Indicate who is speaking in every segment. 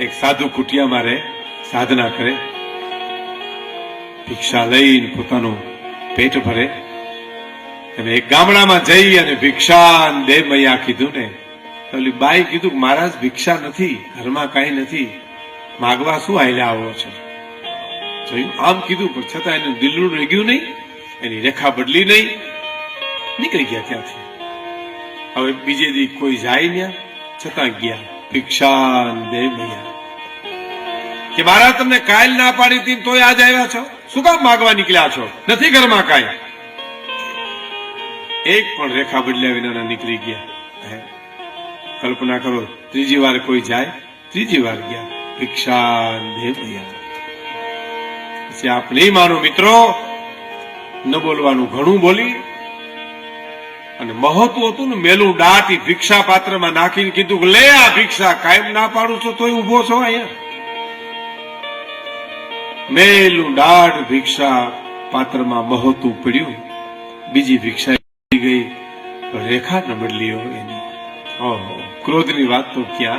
Speaker 1: એક સાધુ કુટિયા મારે સાધના કરે. ભિક્ષા લઈને પોતાનું પેટ ભરે. અને એક ગામડામાં જઈ અને ભિક્ષા દે મૈયા કીધું ને ઓલી બાઈ કીધું મહારાજ, ભિક્ષા નથી, ઘરમાં કાંઈ નથી. માગવા શું આયલા આવો છો? જોયું, આમ કીધું, પણ છતાં એનું દિલનું રેગ્યું નહીં, એની રેખા બદલી નહીં. નીકળી ગયા ત્યાંથી. હવે બીજે દી કોઈ જાય ત્યાં છતાં ગયા ભિક્ષા દે મૈયા. કે મારા તમને કાયલ ના પાડી હતી તોય આજ આવ્યા છો? શું કામ માગવા નીકળ્યા છો? નથી ઘરમાં કાંઈ? એક પણ રેખા બદલ્યા વિના નીકળી ગયા. કલ્પના કરો, ત્રીજી વાર કોઈ જાય, ત્રીજી વાર ગયા. ભિક્ષા પછી આપ નહીં માનો મિત્રો, ન બોલવાનું ઘણું બોલી અને મહત્વ હતું ને મેલું ડાટી ભિક્ષા પાત્રમાં નાખીને કીધું લે આ ભિક્ષા, કાયમ ના પાડું છો તોય ઊભો છો અહીંયા. મેલું દાઢ ભિક્ષા પાત્રમાં મહોતું પડ્યું. બીજી ભિક્ષા ગઈ, રેખા ન બદલી એની. ક્રોધની વાત તો ક્યાં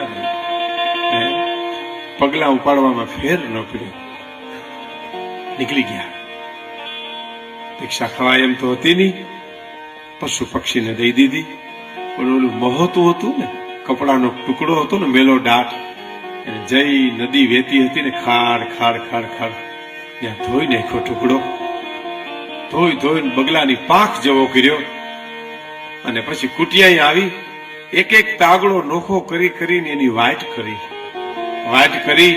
Speaker 1: પગલા ઉપાડવામાં ફેર ન પડ્યો. નીકળી ગયા. ભિક્ષા ખવાય એમ તો હતી નહીં. પશુ પક્ષીને દઈ દીધી. પણ ઓલું મહોતું હતું ને, કપડાનો ટુકડો હતો ને, મેલો દાટ અને જઈ નદી વહેતી હતી ને ખાડ ખાડ ખાડ ખાડ ત્યાં ધોઈ નાખ્યો ટુકડો. ધોઈ, ધોઈને બગલાની પાખ જેવો કર્યો. અને પછી કુટિયાઈ આવી, એક એક તાગડો નોખો કરી, કરીને એની વાટ કરી. વાટ કરી,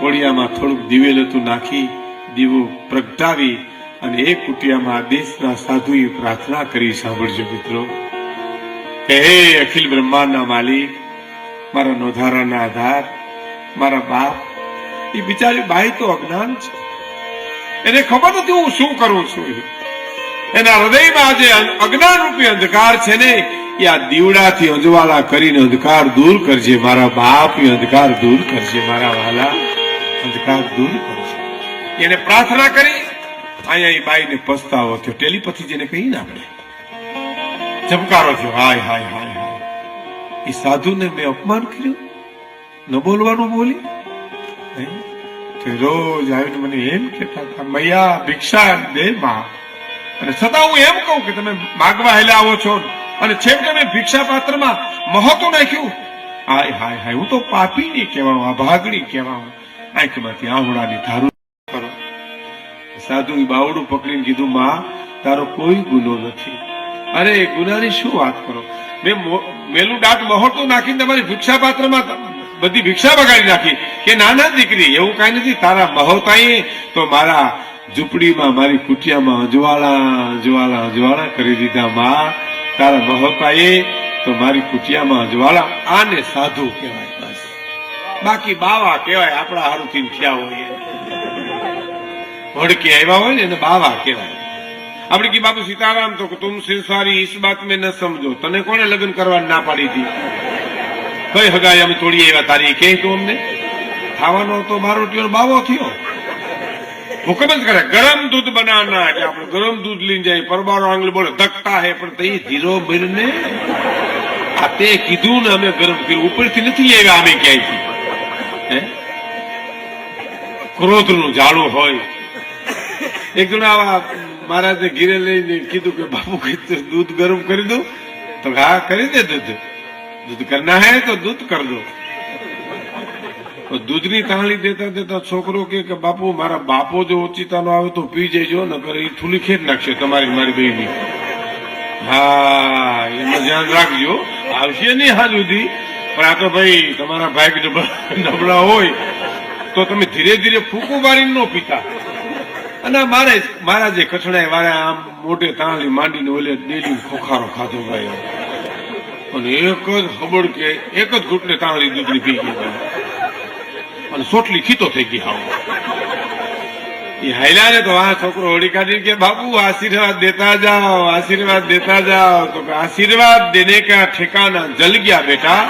Speaker 1: કોળિયામાં થોડુંક દિવેલ હતું નાખી, દીવું પ્રગટાવી અને એ કુટિયામાં દેશના સાધુએ પ્રાર્થના કરી, સાંભળજો મિત્રો. હે અખિલ બ્રહ્માંડના માલિક, મારા નોધારાના આધાર મારા બાપ, એ બિચારી બાઈ તો અજ્ઞાન છે. એને ખબર નથી હું શું કરું છું. એના હૃદયમાં જે અજ્ઞાન રૂપી અંધકાર છે ને, એ આ દીવડાથી અજવાળા કરીને અંધકાર દૂર કરજે મારા બાપ, એ અંધકાર દૂર કરજે મારા વાલા, અંધકાર દૂર કરજે. એને પ્રાર્થના કરી, અહીંયા એ બાઈને પસ્તાવો થયો. ટેલિપથી જેને કહી ને આપણે. ઝબકારો થયો. હાય હાય હાય હાય. એ સાધુને મેં અપમાન કર્યું. ન બોલવાનું બોલી? રોજ આવીને મને એમ કેતા હતા, મૈયા, ભિક્ષા દે માં. અને છતાં હું એમ કહું કે તમે માગવા હેલે આવો છો. અને છેવટે મેં ભિક્ષા પાત્રમાં મહત્વ નાખ્યું. હાય હાય હાય, હું તો પાપી નહીં કહેવાઉં, આ ભાગણી કહેવાઉં. આંખમાંથી આંવડાની ધારું કરો. સાધુ બાવડું પકડીને કીધું, માં, તારો કોઈ ગુનો નથી. અરે, ગુનાની શું વાત કરો? મેં મેલું દાંત મહોટું નાખીને તમારી ભિક્ષા પાત્રમાં બધી ભિક્ષા બગાડી નાખી કે નાના દીકરી, એવું કઈ નથી. તારા મહોતાએ તો મારા ઝૂંપડીમાં, મારી કુટિયામાં અજવાળા અજવાળા અજવાળા કરી દીધા, માં. તારા મહોતાએ તો મારી કુટિયામાં અજવાળા. આને સાધુ કહેવાય બસ. બાકી બાવા કહેવાય, આપણા હારુથી થયા હોય ભડકે આવ્યા હોય ને, એને બાવા કહેવાય. આપણે કી બાપુ સીતારામ તો તુમ સંસારી ઈસ બાત મેં ન સમજો. તને કોને લગ્ન કરવા ના પાડી હતી કઈ હગાય અમે તોડી એવા તારી કે તું અમને? ખાવાનો તો મારો ટ્યોર બાવો થયો. જ કરે, ગરમ દૂધ બનાવના એટલે આપણે ગરમ દૂધ લઈને જાય પરબારો આંગળી બોલે ધકતા હે, પણ તઈ ધીરો બનને. આ તે કીધું ને અમે ગરમ કર્યું. ઉપરથી નથી આવ્યા અમે ક્યાંયથી. ક્રોધનું ઝાડું હોય. એક જણા આવા મહારાજે ઘીરે લઈને કીધું કે, બાપુ, કઈ દૂધ ગરમ કરી દઉં? તો હા, કરી દે દૂધ. દૂધ હે તો દૂધ કર દો તો દૂધની તાળી દેતા દેતા છોકરો કે, બાપુ, મારા બાપો જો ઓચિતાનો આવે તો પી જજો, નકર કરે એ થૂલી ખેત નાખશે તમારી, મારી બહેની હા, એમાં ધ્યાન રાખજો. આવશે નહીં હાલ સુધી. પણ આ તો ભાઈ, તમારા ભાઈ નબળા હોય, તો તમે ધીરે ધીરે ફૂકું મારીને ન પીતા. અને મારે મારા જે કઠણાઈ વાળા આમ મોટે તાણલી માંડીને ઓલે ડેલી ખોખારો ખાધો ભાઈ. અને એક જ હબડ કે એક જ ઘૂંટને તાળી દૂધની પી ગઈ અને સોટલી ખીતો થઈ ગઈ હાવ. એ હાલ્યા ને તો આ છોકરો હોળી કાઢી કે, બાપુ, આશીર્વાદ દેતા જાઓ, આશીર્વાદ દેતા જાઓ. તો આશીર્વાદ દેને કા ઠેકાના જલ ગયા બેટા.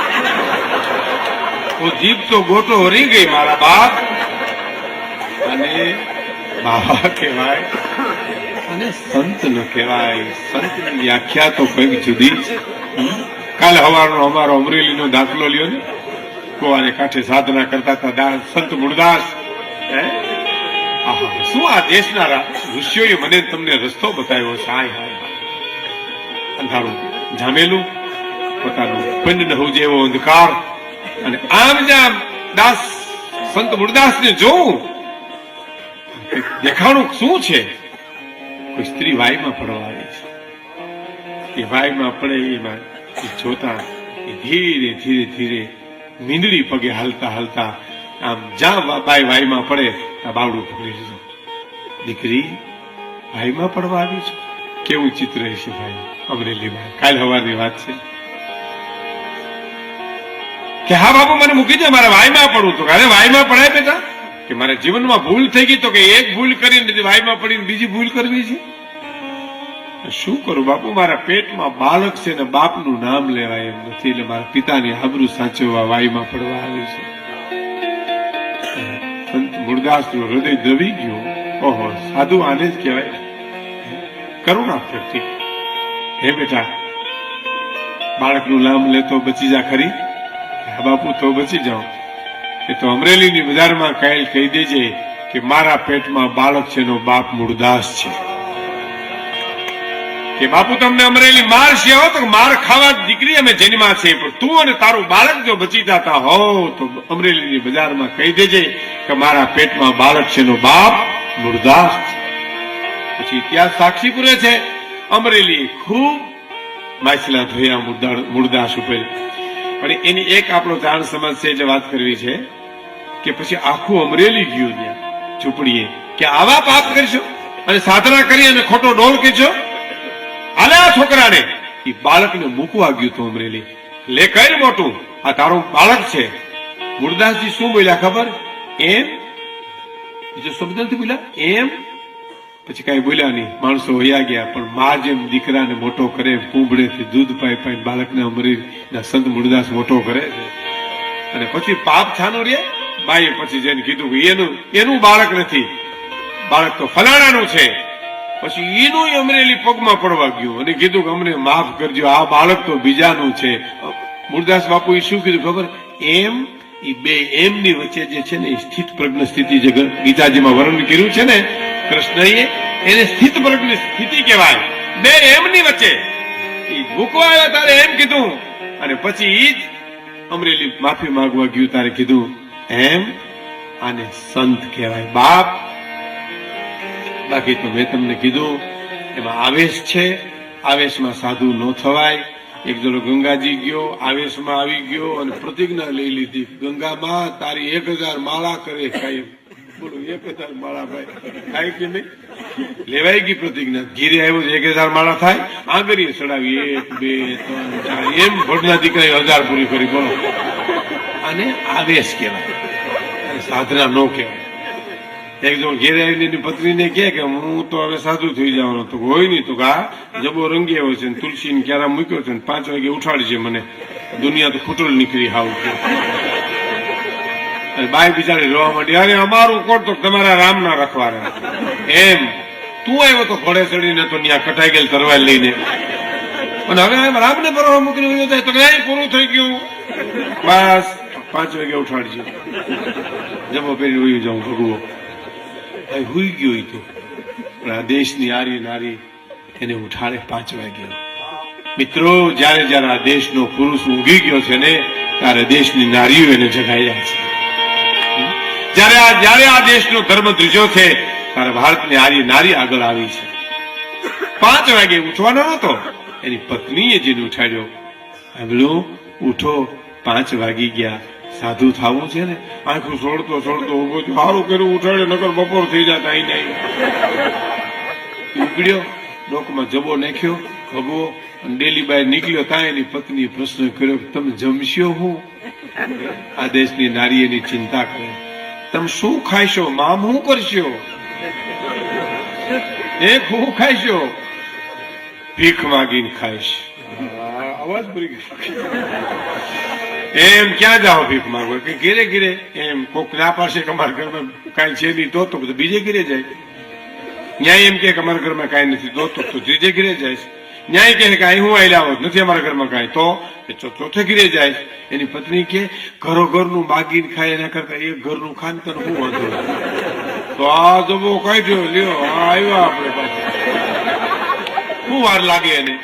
Speaker 1: તો જીભ તો ગોટો હરી ગઈ મારા બાપ. અને બાવા કહેવાય, અને સંત ન કહેવાય. સંતની વ્યાખ્યા તો કંઈક જુદી છે? કાલે હવારનો અમારો અમરેલીનો દાખલો લ્યો ને. કુવાને કાંઠે સાધના કરતા હતા સંત મૂળદાસ શું આ દેશના ઋષિઓએ મને તમને રસ્તો બતાવ્યો છે? હાય. અંધારું જામેલું, પોતાનું પિંડ ન હોવું જેવો અંધકાર. અને આમ જામ દાસ સંત મૂળદાસને જોઉં. દેખાણું શું છે? કોઈ સ્ત્રી વાયમાં પડવા આવી છે. એ વાયમાં પડે એમાં જોતા ધીરે ધીરે ધીરે મીંડળી પગે હાલતા હાલતા આમ જ્યાં બાઈ વાયમાં પડે આ બાવડું પકડી લીધું. દીકરી ભાઈમાં પડવા આવી છે? કેવું ચિત્ર હશે ભાઈ, અમરેલીમાં? કાલ સવારની વાત છે. કે હા બાપુ, મને મૂકી દે, મારે વાયમાં પડવું તો અરે વાયમાં પડાય બેટા. કે મારા જીવનમાં ભૂલ થઈ ગઈ તો કે એક ભૂલ કરીને વાયમાં પડીને બીજી ભૂલ કરવી છે? શું કરું? બાપુ, મારા પેટમાં બાળક છે ને બાપનું નામ લેવાય એમ નથી. એટલે મારા પિતાની આબરૂ સાચવવા વાયમાં પડવા આવી છે. સંત મૂળદાસનું હૃદય દબી ગયું. ઓહો, સાધુ આને જ કહેવાય. કરુણા પ્રતિ હે બેટા, બાળકનું નામ લેતો બચી જા ખરી. હા બાપુ, તો બચી જાઓ એ તો અમરેલીની બજારમાં કાયલ કહી દેજે કે મારા પેટમાં બાળક છે એનો બાપ મુરદાસ છે. કે બાપુ, તમને અમરેલી માર હો, તો માર ખાવા દીકરી અમે જન્મા છે પણ તું અને તારું બાળક જો બચી જતા હો, તો અમરેલીની બજારમાં કહી દેજે કે મારા પેટમાં બાળક છે બાપ મૂળદાસ પછી ઇતિહાસ સાક્ષી પૂરે છે, અમરેલી ખૂબ માછલા ધોયા મૂળદા- ઉપર. પણ એની એક આપણો જાણ સમજ છે એટલે વાત કરવી છે, કે પછી આખું અમરેલી ગયું ત્યાં ઝૂંપડીએ કે આવા પાપ કરશો અને સાધના કરી અને ખોટો ડોલ કેજો આલે આ છોકરાને એ બાળકને મૂકવા ગયું હતું અમરેલી. લે કઈ મોટું? આ તારું બાળક છે. મુરદાસજી શું બોલ્યા ખબર? એમ? બીજો શબ્દ નથી બોલ્યા? એમ? પછી કઈ બોલ્યા નહીં. માણસો વયા ગયા, પણ મા જેમ દીકરાને મોટો કરે પૂંભળેથી દૂધ પાઈ પાઈ બાળકને અમરી સંત મુરદાસ મોટો કરે છે. અને પછી પાપ છાનું રે? બાઈએ પછી જેને કીધું એનું એનું બાળક નથી. બાળક તો ફલાણાનું છે. પછી ઈનું અમરેલી પગમાં પડવા ગયું અને કીધું કે અમને માફ કરજો, આ બાળક તો બીજાનું છે. મુરદાસ બાપુ શું કીધું ખબર? એમ એ બે એમની વચ્ચે જે છે ને એ સ્થિત પ્રજ્ઞ સ્થિતિ જે ગીતાજીમાં વર્ણન કર્યું છે ને, કૃષ્ણએ એને સ્થિત પ્રજ્ઞ સ્થિતિ કહેવાય. બે એમની વચ્ચે. એ મૂકવા આવ્યા તારે એમ કીધું. અને પછી ઈ જ અમરેલી માફી માંગવા ગયું, તારે કીધું, એમ આને સંત કહેવાય. બાપ બાકી તો મેં તમને કીધું, એમાં આવેશ છે. આવેશમાં સાધુ ન થવાય. એક જણો ગંગાજી ગયો, આવેશમાં આવી ગયો અને પ્રતિજ્ઞા લઈ લીધી. ગંગામાં તારી એક હજાર માળા કરે કાયમ એક હજાર માળા ભાઈ, થાય કે નહીં? લેવાઈ ગઈ પ્રતિજ્ઞા. ઘીરે આવ્યો એક હજાર માળા થાય. આંગળીએ ચડાવી એક, બે, ત્રણ એમ ભટના દીકરાએ હજાર પૂરી કરી, બોલો. અને આવેશ કહેવાય. સાધના ન કહેવાય. એક જણ ઘેરે આવીને એની પત્નીને કહે કે હું તો હવે સાધુ થઈ જવાનો તો હોય નહીં તો કે આ જબો રંગી આવ્યો છે તુલસી ને ક્યારા મૂક્યો છે પાંચ વાગે ઉઠાડજે મને. દુનિયા તો ખૂટલ નીકળી હાવ અને બિચારી રોવા માંડી, અરે, અમારું કોટ તો? તમારા રામ ના રખવાના એમ. તું આવ્યો તો ઘોડે ચડીને તો ત્યાં કટાઈ ગયેલ તરવાર લઈને. અને હવે રામને ભરવા મૂકી રહ્યો તો અહીં પૂરું થઈ ગયું. બસ, પાંચ વાગે ઉઠાડજે. જમો પહેરી રહ્યું જાઉં ભગવો. હુઈ ગયો તો. પણ આ દેશની આરી નારી એને ઉઠાડે પાંચ વાગે મિત્રો, જ્યારે જ્યારે આ દેશનો પુરુષ ઊંઘી ગયો છે ને, ત્યારે દેશની નારીઓ એને જગાડ્યા છે. જ્યારે જ્યારે આ દેશનો ધર્મ ત્રીજો છે, ત્યારે ભારતની આરી નારી આગળ આવી છે. પાંચ વાગે ઉઠવાનો હતો એની પત્નીએ જેને ઉઠાડ્યો આગલું ઉઠો. પાંચ વાગી ગયા. સાધુ થાવું છે ને, આખું છોડતો છોડતો ઊભો થયો. સારું કર્યું ઉઠાડે, નકર બપોર થઈ જાય અહીં નહીં ઉગડ્યો ડોકમાં જબો નાખ્યો ભગવો અને ડેલી બાય નીકળ્યો ત્યાં એની પત્ની પ્રશ્ન કર્યો તમે જમશો હું? આ દેશની નારીઓની ચિંતા કરે. તમે શું ખાઈશો? મામ હું કરશો? એક હું ખાઈશો? ભીખ માગીને ખાઈશ. અવાજ ભરી ગયો. એમ ક્યાં જાઓ ભીખ માંગો કે ઘેરે ઘેરે, એમ કોક ના પાસે કે અમારા ઘરમાં કાંઈ છે નહીં, તો તો બધું બીજે ઘેરે જાય. ન્યાય એમ કે અમારા ઘરમાં કાંઈ નથી, તો તો ત્રીજે ઘેરે જાય. ન્યાય કહે કે અહીં હું આવેલા હોત, નથી અમારા ઘરમાં કાંઈ. તો? ચોથે ઘીરે જાય. એની પત્ની કે, ઘરો ઘરનું બાગીને ખાય એના કરતા એ ઘરનું ખાન તને હું વાંધો તો આ જબો થયો? લ્યો આવ્યા આપણે પાછા. શું વાર લાગે એને?